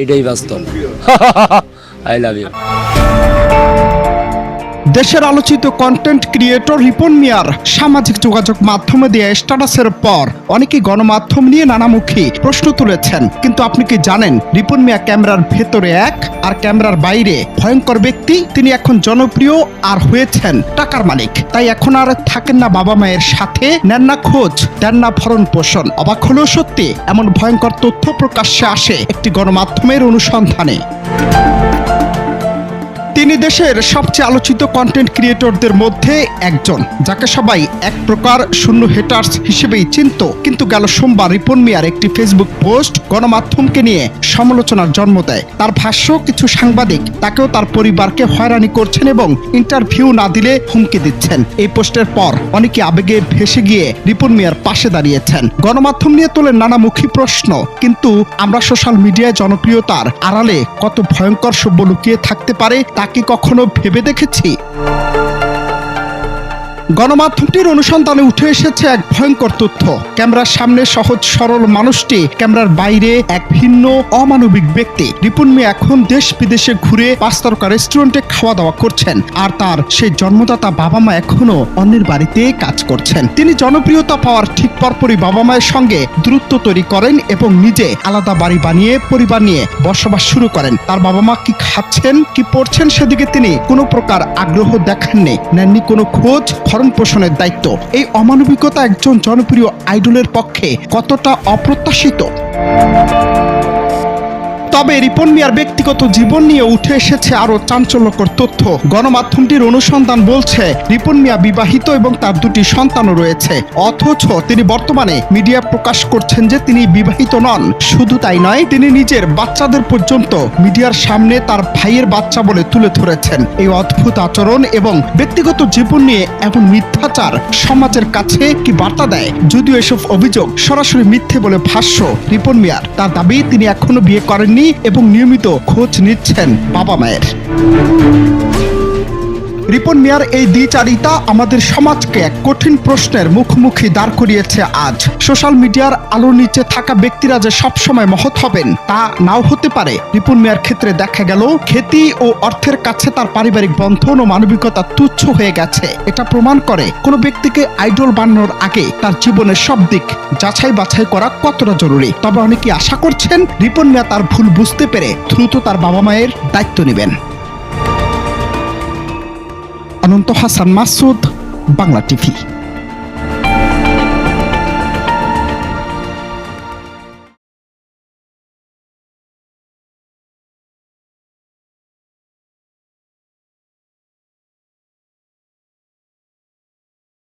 এটাই বাস্তব। I love you দেশের আলোচিত কন্টেন্ট ক্রিয়েটর রিপন মিয়ার সামাজিক যোগাযোগ মাধ্যমে দেয়া স্ট্যাটাসের পর অনেকেই গণমাধ্যম নিয়ে নানামুখী প্রশ্ন তুলেছেন। কিন্তু আপনি কি জানেন রিপন মিয়া ক্যামেরার ভেতরে এক আর ক্যামেরার বাইরে ভয়ঙ্কর ব্যক্তি? তিনি এখন জনপ্রিয় আর হয়েছেন টাকার মালিক। তাই এখন আর থাকেন না বাবা মায়ের সাথে, নেন না খোঁজ, দেন না ভরণ পোষণ। অবাক হলেও সত্যি এমন ভয়ঙ্কর তথ্য প্রকাশ্যে আসে একটি গণমাধ্যমের অনুসন্ধানে। তিনি দেশের সবচেয়ে আলোচিত কন্টেন্ট ক্রিয়েটরদের মধ্যে একজন, যাকে সবাই এক প্রকার শূন্য হেটার্স হিসেবেই চিনত। কিন্তু গেল সোমবার রিপন মিয়ার একটি ফেসবুক পোস্ট গণমাধ্যমকে নিয়ে সমালোচনার জন্ম দেয়। তার ভাষ্য, কিছু সাংবাদিক তাকেও তার পরিবারকে হয়রানি করছেন এবং ইন্টারভিউ না দিলে হুমকি দিচ্ছেন। এই পোস্টের পর অনেকে আবেগে ভেসে গিয়ে রিপন মিয়ার পাশে দাঁড়িয়েছেন। গণমাধ্যম নিয়ে তোলেন নানামুখী প্রশ্ন, কিন্তু আমরা সোশ্যাল মিডিয়ায় জনপ্রিয়তার আড়ালে কত ভয়ঙ্কর সভ্য লুকিয়ে থাকতে পারে তা কি কখনো ভেবে দেখেছি? গণমাধ্যমটির অনুসন্ধানে উঠে এসেছে এক ভয়ঙ্কর তথ্য। ক্যামেরার সামনে সহজ সরল মানুষটি, ক্যামেরার বাইরে এক ভিন্ন অমানবিক ব্যক্তি। রিপুন মিয়া এখন দেশ বিদেশে ঘুরে পাঁচ তারকা রেস্টুরেন্টে খাওয়া দাওয়া করছেন আর তার সেই জন্মদাতা বাবা মা এখনও অন্যের বাড়িতে কাজ করছেন। তিনি জনপ্রিয়তা পাওয়ার ঠিক পরপরই বাবা মায়ের সঙ্গে দূরত্ব তৈরি করেন এবং নিজে আলাদা বাড়ি বানিয়ে পরিবার নিয়ে বসবাস শুরু করেন। তার বাবা মা কি খাচ্ছেন, কি পড়ছেন সেদিকে তিনি কোনো প্রকার আগ্রহ দেখাননি। নেননি কোনো খোঁজ ভরণ পোষণের দায়িত্ব। এই অমানবিকতা একজন জনপ্রিয় আইডলের পক্ষে কতটা অপ্রত্যাশিত? তবে রিপন মিয়ার ব্যক্তিগত জীবন নিয়ে উঠে এসেছে আরও চাঞ্চল্যকর তথ্য। গণমাধ্যমটির অনুসন্ধান বলছে, রিপন মিয়া বিবাহিত এবং তার দুটি সন্তানও রয়েছে। অথচ তিনি বর্তমানে মিডিয়া প্রকাশ করছেন যে তিনি বিবাহিত নন। শুধু তাই নয়, তিনি নিজের বাচ্চাদের পর্যন্ত মিডিয়ার সামনে তার ভাইয়ের বাচ্চা বলে তুলে ধরেছেন। এই অদ্ভুত আচরণ এবং ব্যক্তিগত জীবন নিয়ে এমন মিথ্যাচার সমাজের কাছে কি বার্তা দেয়? যদিও এসব অভিযোগ সরাসরি মিথ্যে বলে ভাষ্য, রিপন মিয়ার। তার দাবি, তিনি এখনও বিয়ে করেননি এবং নিয়মিত খোঁজ নিচ্ছেন বাবা মায়ের। রিপন মিয়ার এই দ্বিচারিতা আমাদের সমাজকে এক কঠিন প্রশ্নের মুখোমুখি দাঁড় করিয়েছে আজ। সোশ্যাল মিডিয়ার আলোর নিচে থাকা ব্যক্তিরা যে সবসময় মহৎ হবেন, তা নাও হতে পারে। রিপন মিয়ার ক্ষেত্রে দেখা গেল, খ্যাতি ও অর্থের কাছে তার পারিবারিক বন্ধন ও মানবিকতা তুচ্ছ হয়ে গেছে। এটা প্রমাণ করে, কোনো ব্যক্তিকে আইডল বানানোর আগে তার জীবনের সব দিক যাচাই বাছাই করা কতটা জরুরি। তবে অনেকে আশা করছেন, রিপন মিয়া তার ভুল বুঝতে পেরে দ্রুত তার বাবা মায়ের দায়িত্ব নেবেন। অনন্ত হাসান মাসুদ বাংলা টিভি।